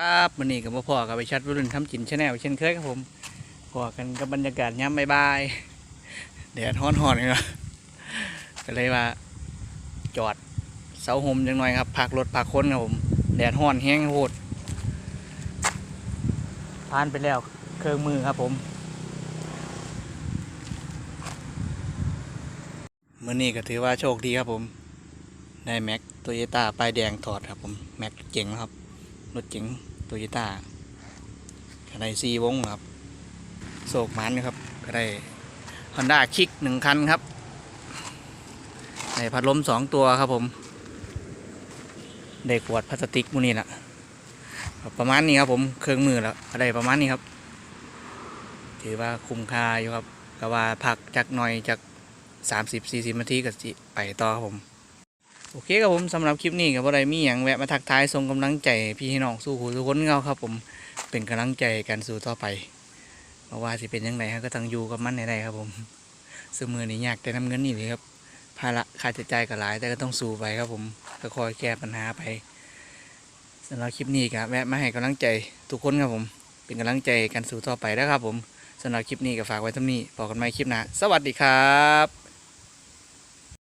ครับวันนี้กับพ่อกับไปชัดรุ่นทำจินชาแนลเช่นเคยครับผมพอกันกับบรรยากาศย้ำบายๆแดดฮ้อนๆเลยนะก็เลยว่าจอดเสาหมจังหน่อยครับพักรถพักคนครับผมแดดฮ้อนแห้งโหดผ่านไปแล้วเครื่องมือครับผมมื่อนี้ก็ถือว่าโชคดีครับผม ได้แม็กโตโยต้าป้ายแดงถอดครับผมแม็กเจ๋งนะครับ รถเจ๋งโตโยต้าก็ไดซีวงครับโศกมันนะครับก็ได้ฮอนด้าคิกหนึ่งคันครับได้พัดลมสองตัวครับผม ได้ขวดพลาสติกมูนี่แหละประมาณนี้ครับผมเครื่องมือแล้วก็ได้ประมาณนี้ครับ ถือว่าคุ้มค่าอยู่ครับก็ว่าพักจากหน่อยจากสามสิบสี่สิบนาทีก็สิไปต่อครับผม โอเคครับผมสำหรับคลิปนี้กับอะไรมีอย่างแวะมาทักทายส่งกำลังใจพี่น้องสู้หูทุกคนเงาครับ ผมเป็นกำลังใจกันสู่ต่อไปเพราะว่าสิเป็นยังไงก็ต้องอยู่กับมันในใดครับผมสมือนี้ยากแต่น้ำเงินนี่เลยครับภาระค่าใช้จ่ายก็หลาย แต่ก็ต้องสู้ไปครับผมก็คอยแก้ปัญหาไปสำหรับคลิปนี้ก็แวะมาให้กำลังใจทุกคนครับผม เป็นกำลังใจกันสู่ต่อไปนะครับผมสำหรับคลิปนี้ก็ฝากไว้เท่นี้พบกันใหม่คลิปหน้าสวัสดีครับ